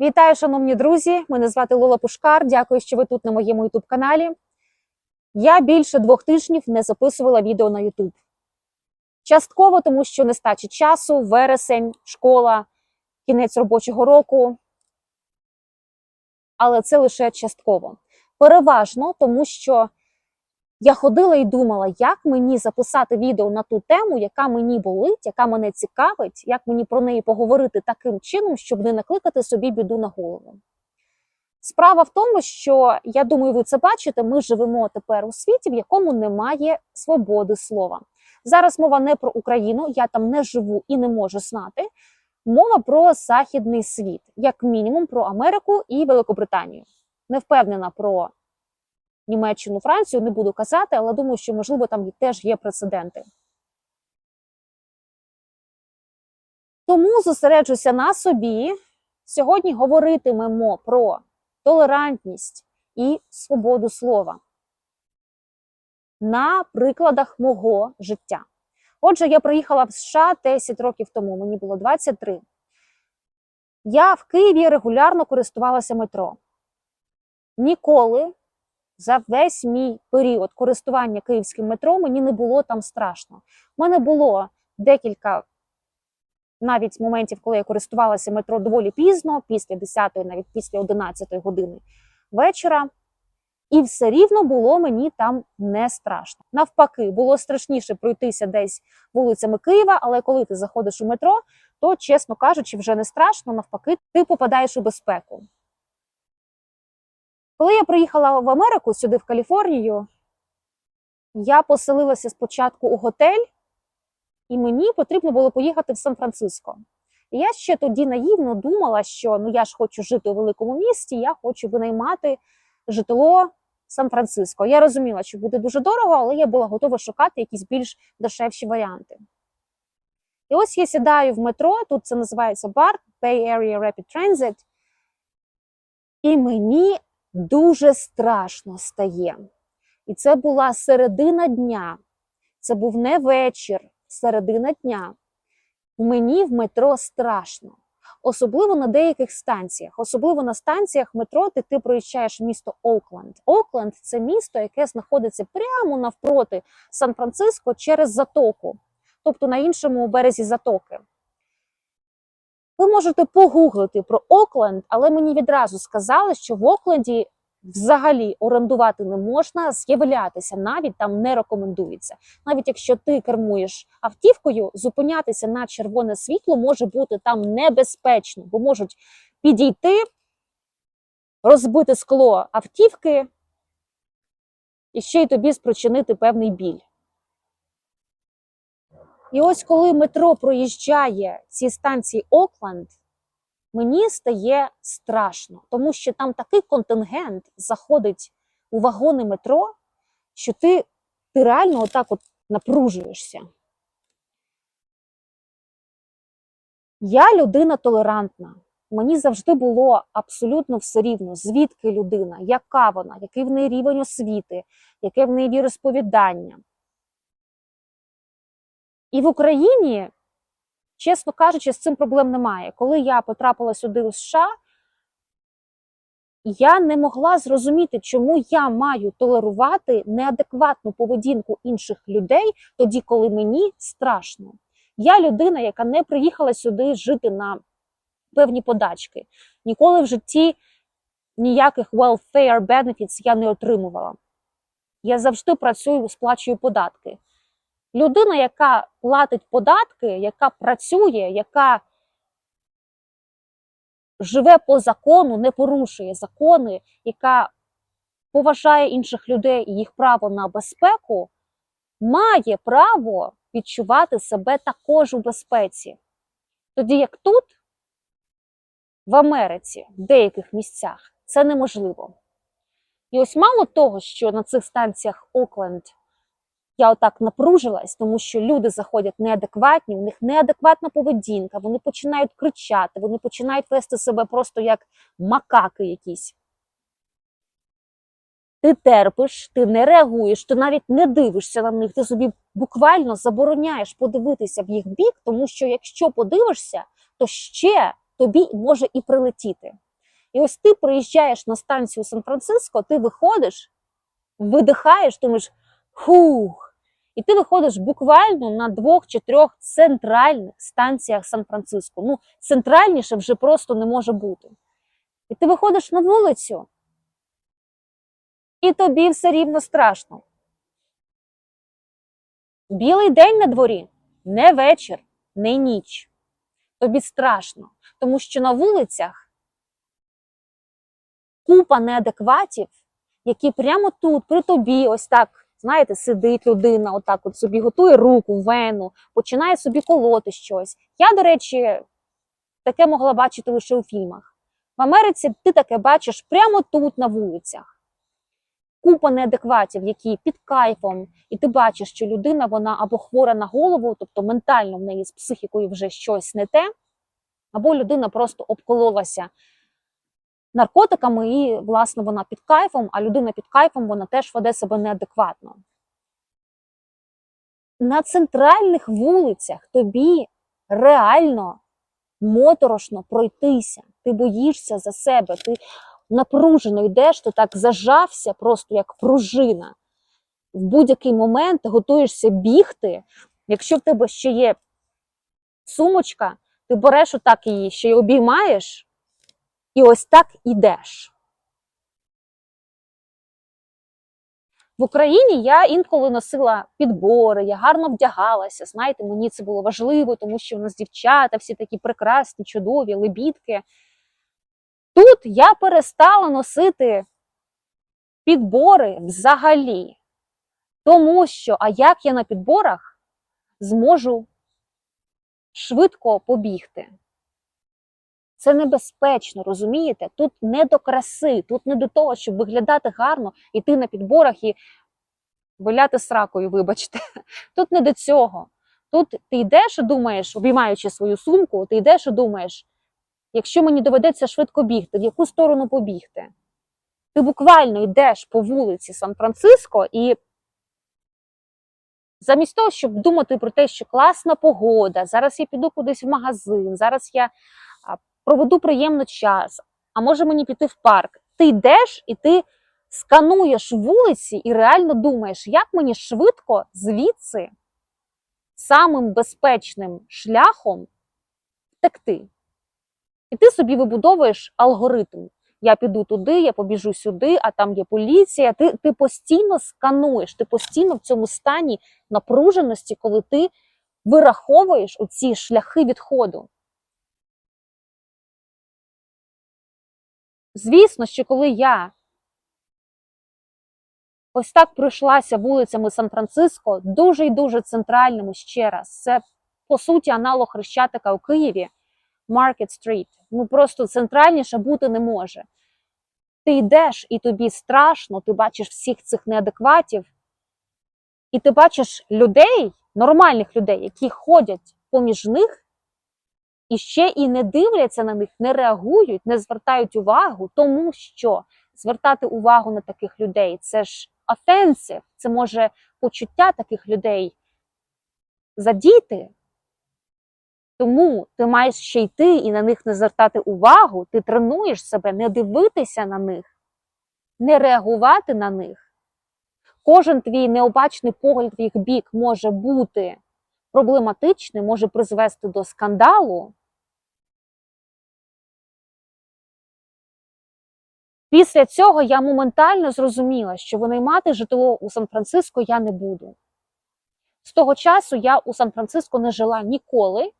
Вітаю, шановні друзі! Мене звати Лола Пушкар. Дякую, що ви тут на моєму youtube каналі. Я більше двох тижнів не записувала відео на YouTube. Частково, тому що нестача часу, вересень, школа, кінець робочого року. Але це лише частково. Переважно, тому що я ходила і думала, як мені записати відео на ту тему, яка мені болить, яка мене цікавить, як мені про неї поговорити таким чином, щоб не накликати собі біду на голову. Справа в тому, що я думаю, ви це бачите. Ми живемо тепер у світі, в якому немає свободи слова. Зараз мова не про Україну, я там не живу і не можу знати. Мова про західний світ, як мінімум про Америку і Великобританію. Не впевнена про Німеччину, Францію, не буду казати, але думаю, що можливо там теж є прецеденти. Тому зосереджуся на собі. Сьогодні говоритимемо про толерантність і свободу слова на прикладах мого життя. Отже, я приїхала в США 10 років тому, мені було 23. Я в Києві регулярно користувалася метро. Ніколи за весь мій період користування київським метро мені не було там страшно. У мене було декілька навіть моментів, коли я користувалася метро доволі пізно, після 10, навіть після 11 години вечора. І все рівно було мені там не страшно. Навпаки, було страшніше пройтися десь вулицями Києва, але коли ти заходиш у метро, то, чесно кажучи, вже не страшно. Навпаки, ти попадаєш у безпеку. Коли я приїхала в Америку сюди, в Каліфорнію, я поселилася спочатку у готель, і мені потрібно було поїхати в Сан-Франциско. І я ще тоді наївно думала, що ну я ж хочу жити у великому місті, я хочу винаймати житло Сан-Франциско. Я розуміла, що буде дуже дорого, але я була готова шукати якісь більш дешевші варіанти. І ось я сідаю в метро, тут це називається BART, Bay Area Rapid Transit, і мені дуже страшно стає. І це була середина дня, це був не вечір, середина дня. Мені в метро страшно. Особливо на деяких станціях, особливо на станціях метро, де ти проїжджаєш місто Окленд. Окленд це місто, яке знаходиться прямо навпроти Сан-Франциско через затоку, тобто на іншому березі затоки. Ви можете погуглити про Окленд, але мені відразу сказали, що в Окленді взагалі орендувати не можна, з'являтися навіть там не рекомендується. Навіть якщо ти кермуєш автівкою, зупинятися на червоне світло може бути там небезпечно, бо можуть підійти, розбити скло автівки і ще й тобі спричинити певний біль. І ось коли метро проїжджає ці станції Окленд, мені стає страшно, тому що там такий контингент заходить у вагони метро, що ти, ти реально отак от напружуєшся. Я людина толерантна. Мені завжди було абсолютно все рівно, звідки людина, яка вона, який в неї рівень освіти, яке в неї віросповідання. І в Україні, чесно кажучи, з цим проблем немає. Коли я потрапила сюди у США, я не могла зрозуміти, чому я маю толерувати неадекватну поведінку інших людей тоді, коли мені страшно. Я людина, яка не приїхала сюди жити на певні подачки. Ніколи в житті ніяких welfare benefits я не отримувала. Я завжди працюю, сплачую податки. Людина, яка платить податки, яка працює, яка живе по закону, не порушує закони, яка поважає інших людей і їх право на безпеку, має право відчувати себе також у безпеці. Тоді як тут, в Америці, в деяких місцях, це неможливо. І ось мало того, що на цих станціях Окленд я отак напружилась, тому що люди заходять неадекватні, у них неадекватна поведінка, вони починають кричати, вони починають вести себе просто як макаки якісь. Ти терпиш, ти не реагуєш, ти навіть не дивишся на них, ти собі буквально забороняєш подивитися в їх бік, тому що якщо подивишся, то ще тобі може і прилетіти. І ось ти приїжджаєш на станцію Сан-Франциско, ти виходиш, видихаєш, думаєш, хух. І ти виходиш буквально на двох чи трьох центральних станціях Сан-Франциско. Ну, центральніше вже просто не може бути. І ти виходиш на вулицю, і тобі все рівно страшно. Білий день на дворі, не вечір, не ніч. Тобі страшно, тому що на вулицях купа неадекватів, які прямо тут, при тобі, ось так, знаєте, сидить людина, отак от собі готує руку, вену, починає собі колоти щось. Я, до речі, таке могла бачити лише у фільмах. В Америці ти таке бачиш прямо тут, на вулицях. Купа неадекватів, які під кайфом, і ти бачиш, що людина вона або хвора на голову, тобто ментально в неї з психікою вже щось не те, або людина просто обкололася наркотиками, і, власне, вона під кайфом, а людина під кайфом вона теж веде себе неадекватно. На центральних вулицях тобі реально моторошно пройтися. Ти боїшся за себе, ти напружено йдеш, ти так зажався, просто як пружина. В будь-який момент ти готуєшся бігти. Якщо в тебе ще є сумочка, ти береш отак її, ще й обіймаєш, і ось так ідеш. В Україні я інколи носила підбори, я гарно вдягалася. Знаєте, мені це було важливо, тому що в нас дівчата всі такі прекрасні, чудові, лебідки. Тут я перестала носити підбори взагалі. Тому що, а як я на підборах зможу швидко побігти? Це небезпечно, розумієте? Тут не до краси, тут не до того, щоб виглядати гарно, йти на підборах і виляти сракою, вибачте. Тут не до цього. Тут ти йдеш і думаєш, обіймаючи свою сумку, ти йдеш і думаєш, якщо мені доведеться швидко бігти, в яку сторону побігти? Ти буквально йдеш по вулиці Сан-Франциско і замість того, щоб думати про те, що класна погода, зараз я піду кудись в магазин, зараз я проведу приємно час, а може мені піти в парк. Ти йдеш і ти скануєш вулиці і реально думаєш, як мені швидко звідси самим безпечним шляхом втекти. І ти собі вибудовуєш алгоритм. Я піду туди, я побіжу сюди, а там є поліція. Ти, ти постійно скануєш, ти постійно в цьому стані напруженості, коли ти вираховуєш оці шляхи відходу. Звісно, що коли я ось так пройшлася вулицями Сан-Франциско, дуже і дуже центральними ще раз. Це, по суті, аналог Хрещатика у Києві, Market Street. Ну просто центральніше бути не може. Ти йдеш, і тобі страшно, ти бачиш всіх цих неадекватів, і ти бачиш людей, нормальних людей, які ходять поміж них, і ще і не дивляться на них, не реагують, не звертають увагу, тому що звертати увагу на таких людей це ж offensive, це може почуття таких людей задіти. Тому ти маєш ще йти і на них не звертати увагу, ти тренуєш себе не дивитися на них, не реагувати на них. Кожен твій необачний погляд в їх бік може бути проблематичним, може призвести до скандалу. Після цього я моментально зрозуміла, що винаймати житло у Сан-Франциско я не буду. З того часу я у Сан-Франциско не жила ніколи.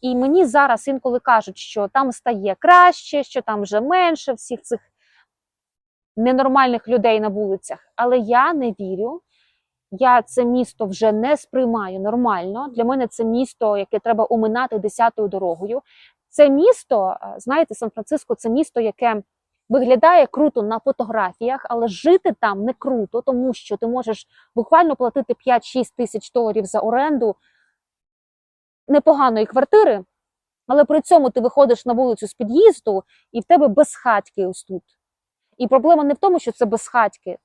І мені зараз інколи кажуть, що там стає краще, що там вже менше всіх цих ненормальних людей на вулицях. Але я не вірю. Я це місто вже не сприймаю нормально. Для мене це місто, яке треба оминати десятою дорогою. Це місто, знаєте, Сан-Франциско це місто, яке виглядає круто на фотографіях, але жити там не круто, тому що ти можеш буквально платити 5-6 тисяч доларів за оренду непоганої квартири, але при цьому ти виходиш на вулицю з під'їзду і в тебе безхатьки ось тут. І проблема не в тому, що це безхатьки,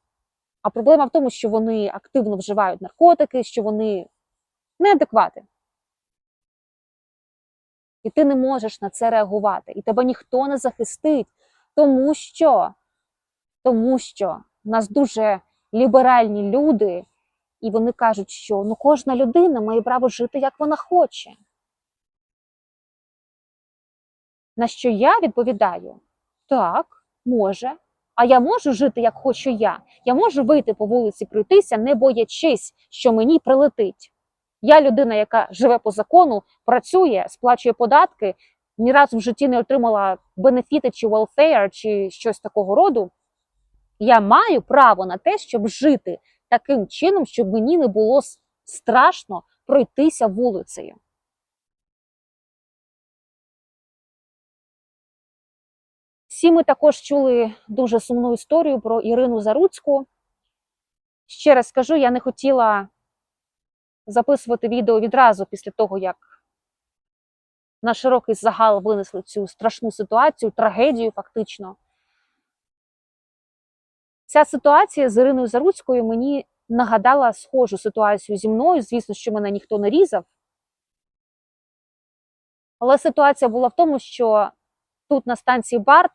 а проблема в тому, що вони активно вживають наркотики, що вони неадеквати. І ти не можеш на це реагувати, і тебе ніхто не захистить, Тому що, тому що в нас дуже ліберальні люди, і вони кажуть, що ну кожна людина має право жити, як вона хоче. На що я відповідаю: так, може. А я можу жити, як хочу я. Я можу вийти по вулиці, пройтися, не боячись, що мені прилетить. Я людина, яка живе по закону, працює, сплачує податки, ні разу в житті не отримала бенефіти чи welfare, чи щось такого роду. Я маю право на те, щоб жити таким чином, щоб мені не було страшно пройтися вулицею. Всі ми також чули дуже сумну історію про Ірину Заруцьку. Ще раз скажу, я не хотіла записувати відео відразу після того, як на широкий загал винесли цю страшну ситуацію, трагедію фактично. Ця ситуація з Іриною Заруцькою мені нагадала схожу ситуацію зі мною. Звісно, що мене ніхто не різав. Але ситуація була в тому, що тут на станції Барт,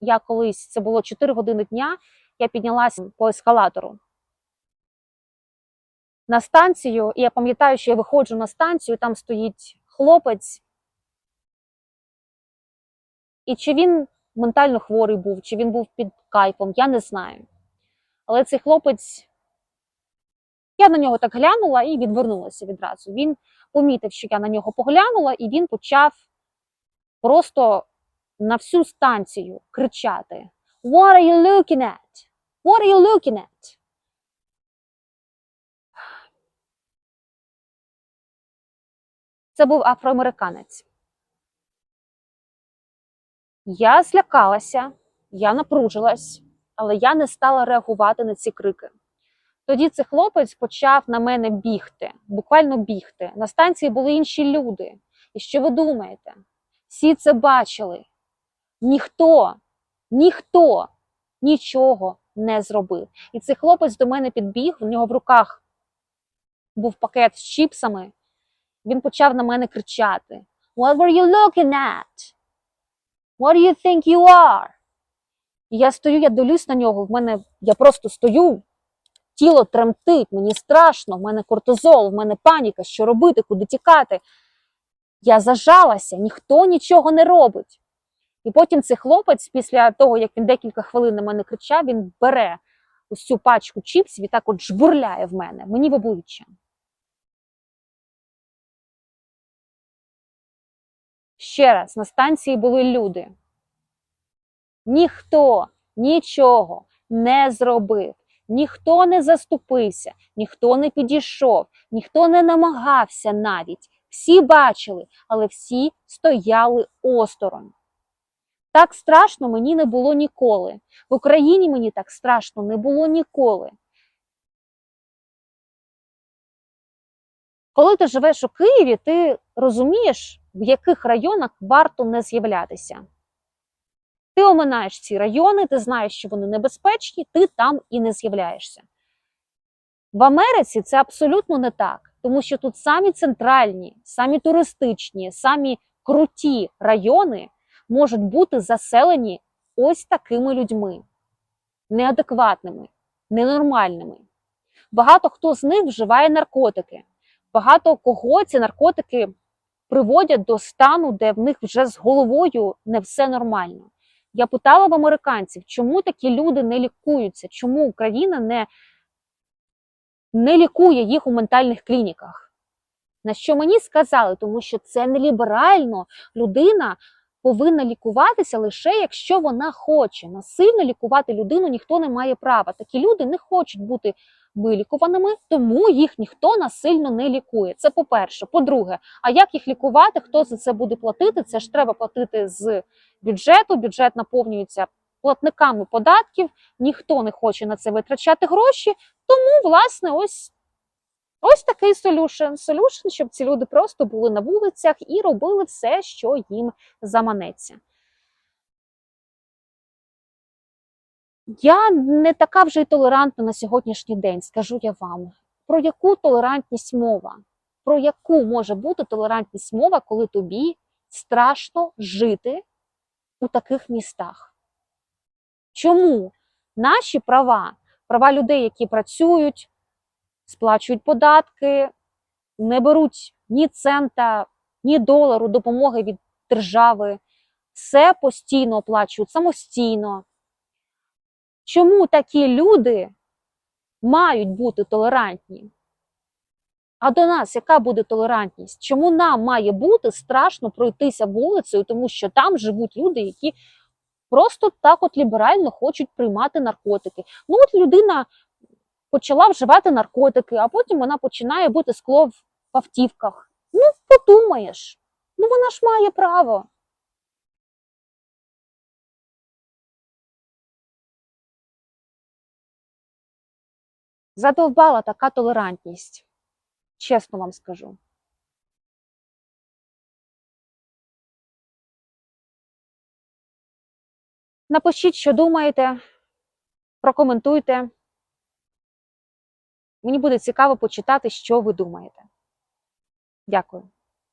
я колись, це було 4 години дня, я піднялася по ескалатору на станцію, і я пам'ятаю, що я виходжу на станцію, там стоїть хлопець. І чи він ментально хворий був, чи він був під кайфом, я не знаю. Але цей хлопець, я на нього так глянула і відвернулася відразу. Він помітив, що я на нього поглянула, і він почав просто на всю станцію кричати: What are you looking at? What are you looking at? Це був афроамериканець. Я злякалася, я напружилась, але я не стала реагувати на ці крики. Тоді цей хлопець почав на мене бігти, буквально бігти. На станції були інші люди. І що ви думаєте? Всі це бачили. Ніхто, ніхто нічого не зробив. І цей хлопець до мене підбіг, у нього в руках був пакет з чіпсами. Він почав на мене кричати: What were you looking at? What do you think you are? І я стою, я дивлюсь на нього. В мене я просто стою, тіло тремтить, мені страшно, в мене кортизол, в мене паніка, що робити, куди тікати. Я зажалася, ніхто нічого не робить. І потім цей хлопець, після того, як він декілька хвилин на мене кричав, він бере ось цю пачку чіпсів і так от жбурляє в мене, мені в обличчя. Ще раз, на станції були люди. Ніхто нічого не зробив, ніхто не заступився, ніхто не підійшов, ніхто не намагався навіть. Всі бачили, але всі стояли осторонь. Так страшно мені не було ніколи. В Україні мені так страшно не було ніколи. Коли ти живеш у Києві, ти розумієш, в яких районах варто не з'являтися. Ти оминаєш ці райони, ти знаєш, що вони небезпечні, ти там і не з'являєшся. В Америці це абсолютно не так, тому що тут самі центральні, самі туристичні, самі круті райони можуть бути заселені ось такими людьми, неадекватними, ненормальними. Багато хто з них вживає наркотики. Багато кого ці наркотики приводять до стану, де в них вже з головою не все нормально. Я питала в американців, чому такі люди не лікуються, чому Україна не, не лікує їх у ментальних клініках. На що мені сказали, тому що це не ліберально. Людина повинна лікуватися лише якщо вона хоче. Насильно лікувати людину ніхто не має права. Такі люди не хочуть бути вилікуваними, тому їх ніхто насильно не лікує. Це по-перше. По-друге, а як їх лікувати? Хто за це буде платити? Це ж треба платити з бюджету. Бюджет наповнюється платниками податків, ніхто не хоче на це витрачати гроші. Тому, власне, ось. Ось такий солюшен. Солюшен, щоб ці люди просто були на вулицях і робили все, що їм заманеться. Я не така вже й толерантна на сьогоднішній день, скажу я вам. Про яку толерантність мова? Про яку може бути толерантність мова, коли тобі страшно жити у таких містах? Чому наші права, права людей, які працюють, сплачують податки, не беруть ні цента, ні долару допомоги від держави, все постійно оплачують самостійно. Чому такі люди мають бути толерантні? А до нас яка буде толерантність? Чому нам має бути страшно пройтися вулицею, тому що там живуть люди, які просто так от ліберально хочуть приймати наркотики. Ну от людина почала вживати наркотики, а потім вона починає бути скло в автівках. Ну, подумаєш, ну вона ж має право. Задовбала така толерантність. Чесно вам скажу. Напишіть, що думаєте, прокоментуйте. Мені буде цікаво почитати, що ви думаєте. Дякую.